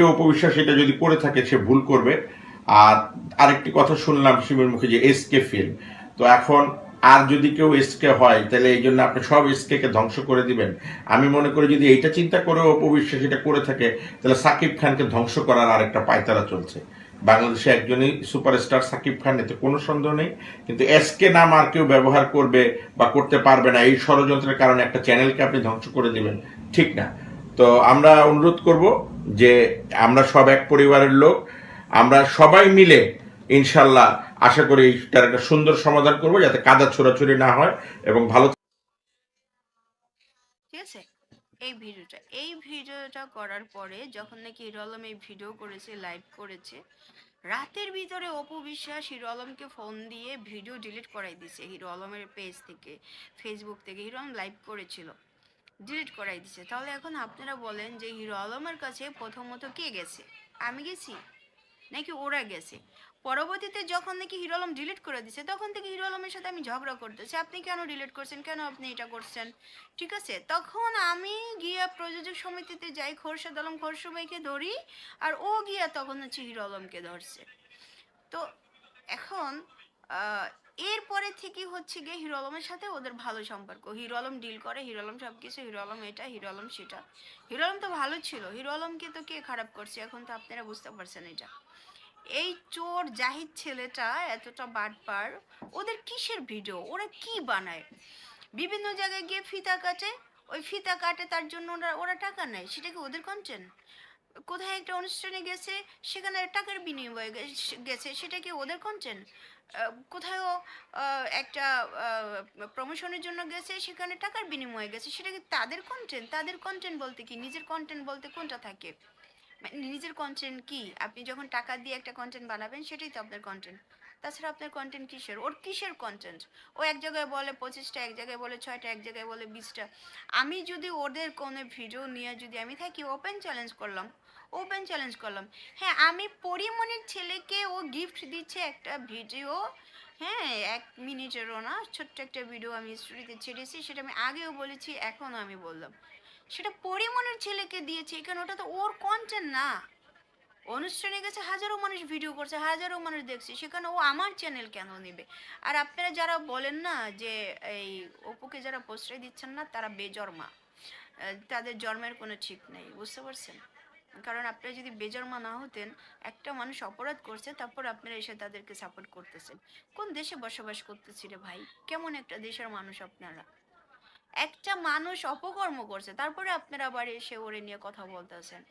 কেউ অপবিশ্বাস এটা যদি করে থাকে, সে ভুল করবে। আর আরেকটি কথা শুনলাম শিবের মুখে যে এসকে ফিল্ম তো এখন আর যদি কেউ এসকে হয়, তাহলে এই জন্য আপনি সব এসকে কে ধ্বংস করে দিবেন। আমি মনে করি যদি এইটা চিন্তা করে অপবিশ্বাস এটা করে থাকে, তাহলে সাকিব খানকে ধ্বংস করার আরেকটা পায়তারা চলছে। বাংলাদেশে একজনই সুপারস্টার সাকিব খান, এতে কোনো সন্দেহ নেই। কিন্তু এসকে নাম আর কেউ ব্যবহার করবে বা করতে পারবে না, এই ষড়যন্ত্রের কারণে একটা চ্যানেলকে আপনি ধ্বংস করে দিবেন। ঠিক না। তো আমরা অনুরোধ করব যে আমরা সব এক পরিবারের লোক, আমরা সবাই মিলে ইনশাল্লাহ আশা করি তার একটা সুন্দর সমাধান করব যাতে কাদা ছোড়াছুড়ি না হয় এবং ভালো ঠিক আছে? এই ভিডিওটা এই ভিডিওটা করার পরে যখন নাকি হিরো আলম এই ভিডিও করেছে লাইভ করেছে, রাতের ভিতরে অপু বিশ্বাস হিরো আলমকে ফোন দিয়ে ভিডিও ডিলিট করাই দিছে হিরো আলমের পেজ থেকে ফেসবুক থেকে। হিরো আলম লাইভ করেছিল। ডিলিট করাই দিছে। তাহলে এখন আপনারা বলেন যে হিরো আলমের কাছে প্রথমত কে গেছে? আমি গেছি? নাকি ওরা গেছে? পরবর্তীতে যখন নাকি হিরো আলম ডিলিট করে দিছে, তখন থেকে হিরো আলমের সাথে আমি ঝগড়া করতেছি। আপনি কেন ডিলিট করছেন? কেন আপনি এটা করছেন? ঠিক আছে? তখন আমি গিয়া প্রযোজক সমিতিতে যাই, খোরশেদ আলম খোরশু ভাইকে ধরি, আর ও গিয়া তখন হচ্ছে হিরো আলমকে ধরছে। তো এখন এরপরে থেকে হচ্ছে গিয়ে হিরো আলমের সাথে ওদের ভালো সম্পর্ক। হিরো আলম ডিল করে, হিরো আলম সব কিছু হিরো আলম এটা, হিরো আলম সেটা। হিরো আলম তো ভালো ছিল, হিরো আলমকে তো কে খারাপ করছে এখন তো আপনারা বুঝতে পারছেন এটা। এই চোর জাহিদ ছেলেটা এতটা বাটপার, ওদের কিসের ভিডিও ওরা কি বানায়? বিভিন্ন জায়গায় গিয়ে ফিতা কাটে, ওই ফিতা কাটে তার জন্য ওরা ওরা টাকা নেয়, সেটা কি ওদের কন্টেন্ট কোথায় একটা অনুষ্ঠানে গেছে, সেখানে টাকার বিনিময়ে গেছে, সেটা কি ওদের কন্টেন্ট কোথাও একটা প্রমোশনের জন্য গেছে, সেখানে টাকার বিনিময়ে গেছে, সেটা কি তাদের কন্টেন্ট তাদের কন্টেন্ট বলতে কি? নিজের কন্টেন্ট বলতে কোনটা থাকে? মানে নিজের কন্টেন্ট কি? আপনি যখন টাকা দিয়ে একটা কন্টেন্ট বানাবেন, সেটাই তো আপনার কন্টেন্ট তাছাড়া আপনার কন্টেন্ট কিসের? ওর কিসের কন্টেন্ট ও এক জায়গায় বলে পঁচিশটা, এক জায়গায় বলে ছয়টা, এক জায়গায় বলে বিশটা। আমি যদি ওদের কোনো ভিডিও নিয়ে যদি আমি থাকি ওপেন চ্যালেঞ্জ করলাম। ওপেন চ্যালেঞ্জ করলাম। হ্যাঁ আমি পরিমণির ছেলেকে ও গিফট দিচ্ছে একটা ভিডিও হ্যাঁ এক মিনিটেরও না ছোট্ট একটা ভিডিও আমি স্টোরিতে ছেড়েছি সেটা আমি আগেও বলেছি এখনও আমি বললাম। সেটা পরিমণির ছেলেকে দিয়েছে এখানে ওটা তো ওর কন্টেন্ট না। অনুষ্ঠানে গেছে হাজারো মানুষ ভিডিও করছে হাজারো মানুষ দেখছে সেখানে ও আমার চ্যানেল কেন নেবে? আর আপনারা যারা বলেন না যে এই অপুকে যারা প্রশ্রয় দিচ্ছেন না তারা বেজন্মা আহ, তাদের জন্মের কোনো ঠিক নেই বুঝতে পারছেন? কারণ আপনারা যদি বেজর্মা না হতেন, একটা মানুষ অপরাধ করছে, তারপর আপনারা এসে তাদেরকে সাপোর্ট করতেছেন। কোন দেশে বসবাস করতেছি রে ভাই? কেমন একটা দেশের মানুষ আপনারা? একটা মানুষ অপকর্ম করছে, তারপরে আপনারা আবার এসে ওরে নিয়ে কথা বলতেছেন।